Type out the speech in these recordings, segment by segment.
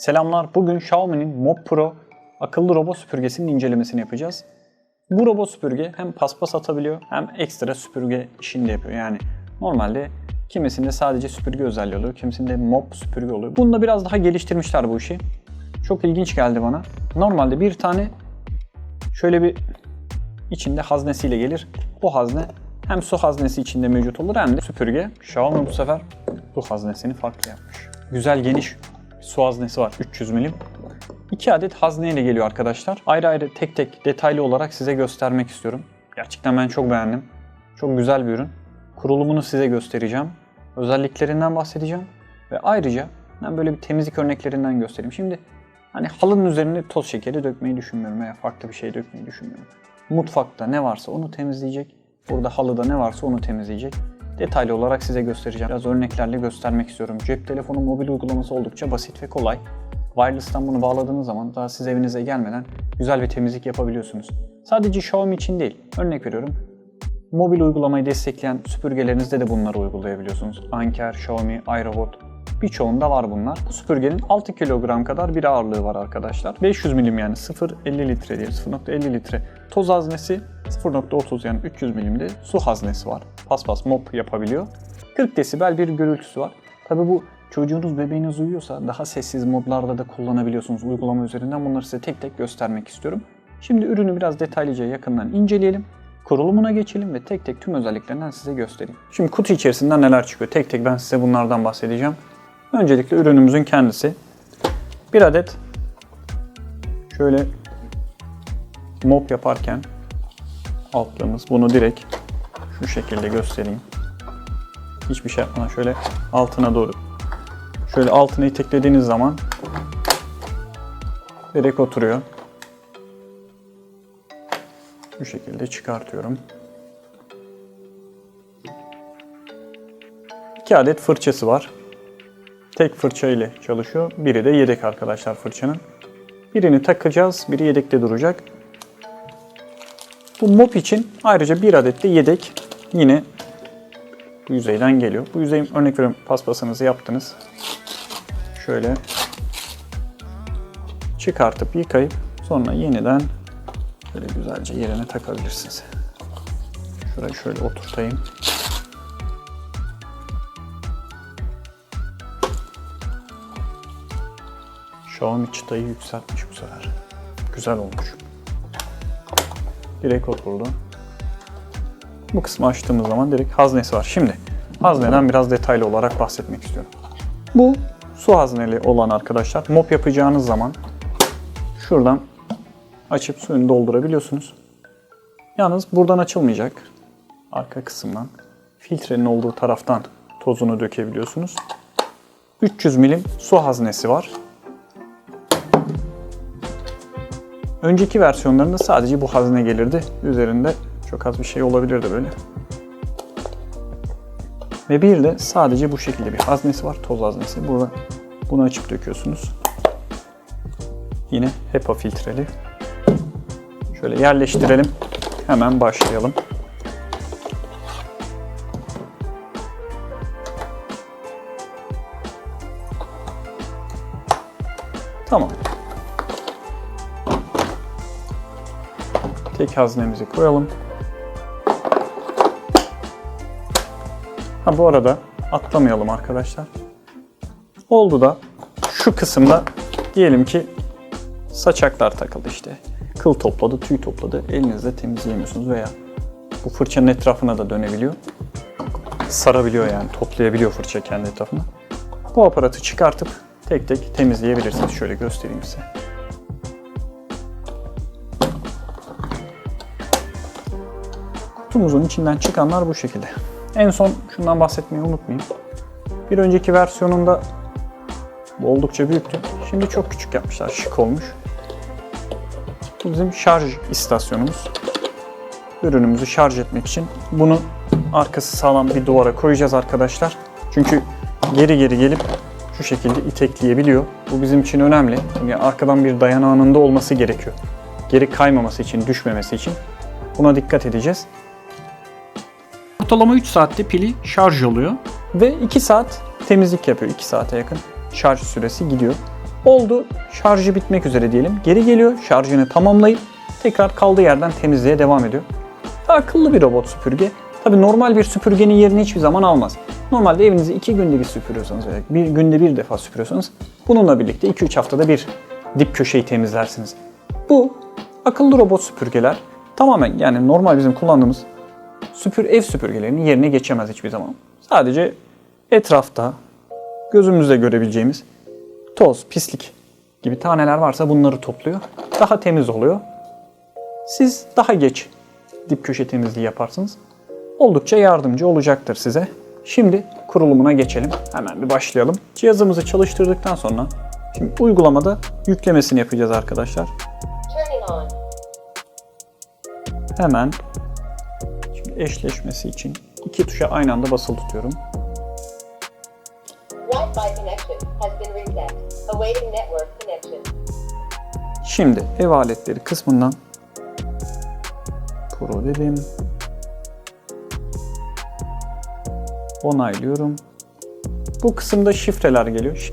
Selamlar. Bugün Xiaomi'nin Mob Pro akıllı robot süpürgesinin incelemesini yapacağız. Bu robot süpürge hem paspas atabiliyor hem ekstra süpürge işini de yapıyor. Yani normalde kimisinde sadece süpürge özelliği oluyor, kimisinde mop süpürge oluyor. Bunda biraz daha geliştirmişler bu işi. Çok ilginç geldi bana. Normalde bir tane şöyle bir içinde haznesiyle gelir. Bu hazne hem su haznesi içinde mevcut olur hem de süpürge. Xiaomi bu sefer su haznesini farklı yapmış. Güzel geniş su haznesi var 300 milim. 2 adet hazneyle geliyor arkadaşlar. Ayrı ayrı tek tek detaylı olarak size göstermek istiyorum. Gerçekten ben çok beğendim. Çok güzel bir ürün. Kurulumunu size göstereceğim. Özelliklerinden bahsedeceğim. Ve ayrıca ben böyle bir temizlik örneklerinden göstereyim. Şimdi hani halının üzerine toz şekeri dökmeyi düşünmüyorum veya farklı bir şey dökmeyi düşünmüyorum. Mutfakta ne varsa onu temizleyecek. Burada halıda ne varsa onu temizleyecek. Detaylı olarak size göstereceğim. Biraz örneklerle göstermek istiyorum. Cep telefonu mobil uygulaması oldukça basit ve kolay. Wireless'tan bunu bağladığınız zaman daha siz evinize gelmeden güzel bir temizlik yapabiliyorsunuz. Sadece Xiaomi için değil. Örnek veriyorum. Mobil uygulamayı destekleyen süpürgelerinizde de bunları uygulayabiliyorsunuz. Anker, Xiaomi, iRobot birçoğunda var bunlar. Bu süpürgenin 6 kilogram kadar bir ağırlığı var arkadaşlar. 500 milim yani 0.50 litre değil 0.50 litre toz haznesi 0.30 yani 300 milimde su haznesi var. Paspas mop yapabiliyor. 40 desibel bir gürültüsü var. Tabi bu çocuğunuz bebeğiniz uyuyorsa daha sessiz modlarda da kullanabiliyorsunuz uygulama üzerinden. Bunları size tek tek göstermek istiyorum. Şimdi ürünü biraz detaylıca yakından inceleyelim. Kurulumuna geçelim ve tek tek tüm özelliklerinden size göstereyim. Şimdi kutu içerisinden neler çıkıyor? Tek tek ben size bunlardan bahsedeceğim. Öncelikle ürünümüzün kendisi. Bir adet şöyle mop yaparken altlığımız bunu direkt şu şekilde göstereyim. Hiçbir şey yapmadan şöyle altına doğru şöyle altını iteklediğiniz zaman direkt oturuyor. Bu şekilde çıkartıyorum. İki adet fırçası var. Tek fırça ile çalışıyor. Biri de yedek arkadaşlar fırçanın. Birini takacağız, biri yedekte duracak. Bu mop için ayrıca bir adet de yedek yine bu yüzeyden geliyor. Bu yüzey örnek veriyorum paspasınızı yaptınız. Şöyle çıkartıp yıkayıp sonra yeniden böyle güzelce yerine takabilirsiniz. Şurayı şöyle oturtayım. Xiaomi çıtayı yükseltmiş bu sefer. Güzel olmuş. Direkt oturdu. Bu kısmı açtığımız zaman direkt haznesi var. Şimdi hazneden biraz detaylı olarak bahsetmek istiyorum. Bu su hazneli olan arkadaşlar mop yapacağınız zaman şuradan açıp suyunu doldurabiliyorsunuz. Yalnız buradan açılmayacak. Arka kısımdan filtrenin olduğu taraftan tozunu dökebiliyorsunuz. 300 milim su haznesi var. Önceki versiyonlarında sadece bu hazne gelirdi. Üzerinde çok az bir şey olabilirdi böyle. Ve bir de sadece bu şekilde bir haznesi var. Toz haznesi. Burada bunu açıp döküyorsunuz. Yine HEPA filtreli. Şöyle yerleştirelim. Hemen başlayalım. Tamam. Tek haznemizi koyalım. Ha bu arada atlamayalım arkadaşlar. Oldu da şu kısımda diyelim ki saçaklar takıldı işte. Kıl topladı, tüy topladı. Elinizle temizleyemiyorsunuz veya bu fırçanın etrafına da dönebiliyor. Sarabiliyor yani toplayabiliyor fırça kendi etrafına. Bu aparatı çıkartıp tek tek temizleyebilirsiniz. Şöyle göstereyim size. Kutumuzun içinden çıkanlar bu şekilde. En son şundan bahsetmeyi unutmayayım. Bir önceki versiyonunda bu oldukça büyüktü. Şimdi çok küçük yapmışlar, şık olmuş. Bu bizim şarj istasyonumuz. Ürünümüzü şarj etmek için bunu arkası sağlam bir duvara koyacağız arkadaşlar. Çünkü geri geri gelip şu şekilde itekleyebiliyor. Bu bizim için önemli. Yani arkadan bir dayanağının da olması gerekiyor. Geri kaymaması için, düşmemesi için. Buna dikkat edeceğiz. Ortalama 3 saatte pili şarj oluyor. Ve 2 saat temizlik yapıyor. 2 saate yakın şarj süresi gidiyor. Oldu. Şarjı bitmek üzere diyelim. Geri geliyor. Şarjını tamamlayıp tekrar kaldığı yerden temizliğe devam ediyor. Akıllı bir robot süpürge. Tabi normal bir süpürgenin yerini hiçbir zaman almaz. Normalde evinizi iki günde bir süpürüyorsanız veya bir günde bir defa süpürüyorsanız bununla birlikte 2-3 haftada bir dip köşeyi temizlersiniz. Bu akıllı robot süpürgeler tamamen yani normal bizim kullandığımız süpür ev süpürgelerinin yerine geçemez hiçbir zaman. Sadece etrafta gözümüzle görebileceğimiz toz, pislik gibi taneler varsa bunları topluyor. Daha temiz oluyor. Siz daha geç dip köşe temizliği yaparsınız. Oldukça yardımcı olacaktır size. Şimdi kurulumuna geçelim. Hemen bir başlayalım. Cihazımızı çalıştırdıktan sonra şimdi uygulamada yüklemesini yapacağız arkadaşlar. Hemen eşleşmesi için iki tuşa aynı anda basılı tutuyorum. Wi-Fi connection has been reset. Awaiting network connection. Şimdi ev aletleri kısmından Pro dedim. Onaylıyorum. Bu kısımda şifreler geliyor.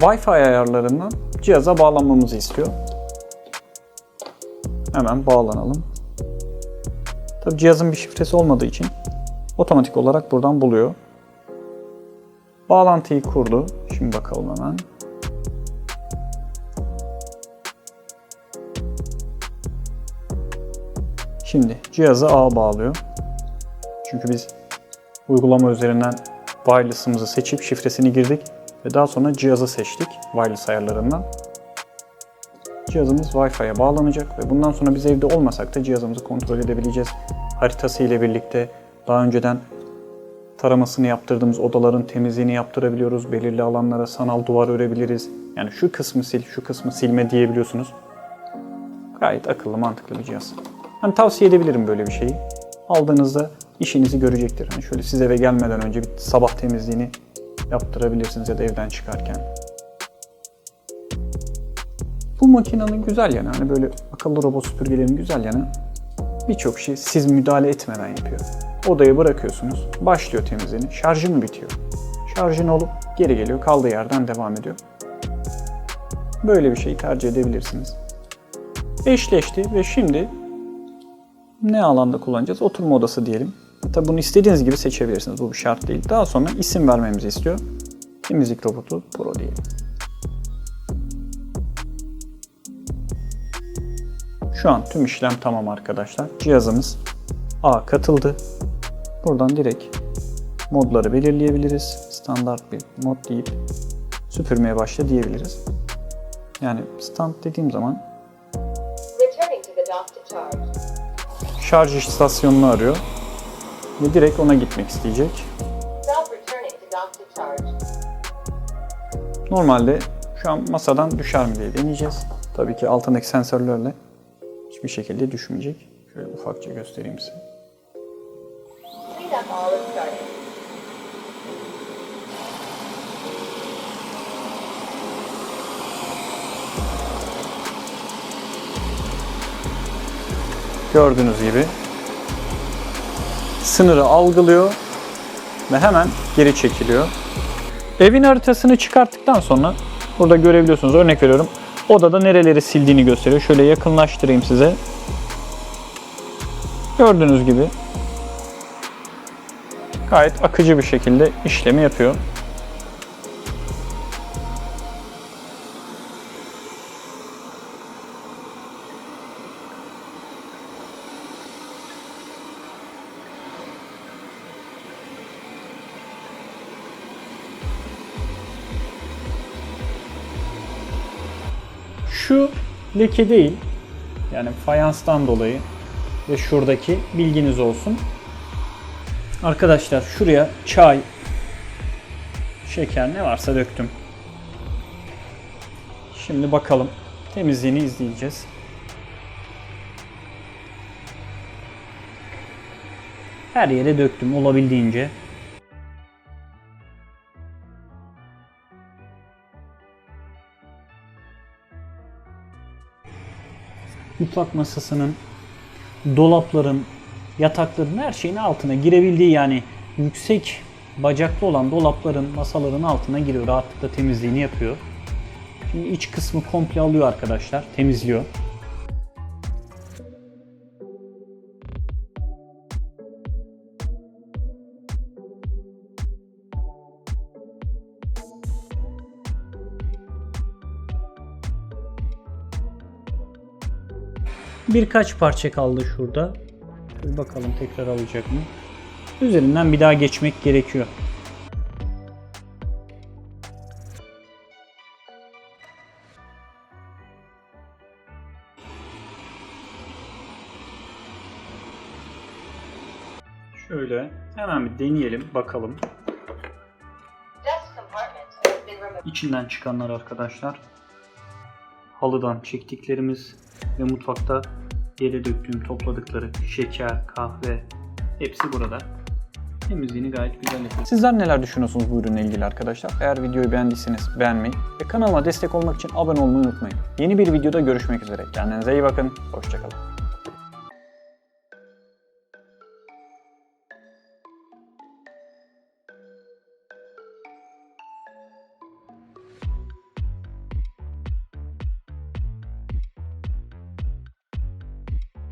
Wi-Fi ayarlarından cihaza bağlanmamızı istiyor. Hemen bağlanalım. Tabi cihazın bir şifresi olmadığı için otomatik olarak buradan buluyor. Bağlantıyı kurdu. Şimdi bakalım hemen. Şimdi cihazı ağa bağlıyor. Çünkü biz uygulama üzerinden wireless'ımızı seçip şifresini girdik ve daha sonra cihazı seçtik wireless ayarlarından. Cihazımız Wi-Fi'ye bağlanacak ve bundan sonra biz evde olmasak da cihazımızı kontrol edebileceğiz. Haritası ile birlikte daha önceden taramasını yaptırdığımız odaların temizliğini yaptırabiliyoruz. Belirli alanlara sanal duvar örebiliriz. Yani şu kısmı sil, şu kısmı silme diyebiliyorsunuz. Gayet akıllı, mantıklı bir cihaz. Hani tavsiye edebilirim böyle bir şeyi. Aldığınızda işinizi görecektir. Hani şöyle siz eve gelmeden önce bir sabah temizliğini yaptırabilirsiniz ya da evden çıkarken. Bu makinenin güzel yanı, hani böyle akıllı robot süpürgelerin güzel yanı birçok şey siz müdahale etmeden yapıyor. Odayı bırakıyorsunuz, başlıyor temizliğini, şarjı mı bitiyor? Şarjın olup geri geliyor, kaldığı yerden devam ediyor. Böyle bir şeyi tercih edebilirsiniz. Eşleşti ve şimdi ne alanda kullanacağız? Oturma odası diyelim. Tabi bunu istediğiniz gibi seçebilirsiniz. Bu bir şart değil. Daha sonra isim vermemizi istiyor. Temizlik robotu Pro diyelim. Şu an tüm işlem tamam arkadaşlar. Cihazımız A katıldı. Buradan direkt modları belirleyebiliriz. Standart bir mod deyip süpürmeye başla diyebiliriz. Yani stand dediğim zaman şarj istasyonunu arıyor ve direkt ona gitmek isteyecek. Normalde şu an masadan düşer mi diye deneyeceğiz. Tabii ki altındaki sensörlerle hiçbir şekilde düşmeyecek. Şöyle ufakça göstereyim size. Gördüğünüz gibi sınırı algılıyor ve hemen geri çekiliyor. Evin haritasını çıkarttıktan sonra burada görebiliyorsunuz örnek veriyorum. Odada nereleri sildiğini gösteriyor. Şöyle yakınlaştırayım size. Gördüğünüz gibi gayet akıcı bir şekilde işlemi yapıyor. Şu leke değil. Yani fayanstan dolayı ve şuradaki bilginiz olsun. Arkadaşlar şuraya çay, şeker ne varsa döktüm. Şimdi bakalım temizliğini izleyeceğiz. Her yere döktüm olabildiğince. Mutfak masasının, dolapların, yatakların her şeyin altına girebildiği yani yüksek bacaklı olan dolapların, masaların altına giriyor. Rahatlıkla temizliğini yapıyor. Şimdi iç kısmı komple alıyor arkadaşlar. Temizliyor. Birkaç parça kaldı şurada. Bir bakalım tekrar alacak mı? Üzerinden bir daha geçmek gerekiyor. Şöyle hemen bir deneyelim bakalım. İçinden çıkanlar arkadaşlar. Halıdan çektiklerimiz ve mutfakta yere döktüğüm topladıkları şeker, kahve hepsi burada. Temizliğini gayet güzel yapıyor. Sizler neler düşünüyorsunuz bu ürünle ilgili arkadaşlar? Eğer videoyu beğendiyseniz beğenmeyi ve kanalıma destek olmak için abone olmayı unutmayın. Yeni bir videoda görüşmek üzere. Kendinize iyi bakın. Hoşçakalın.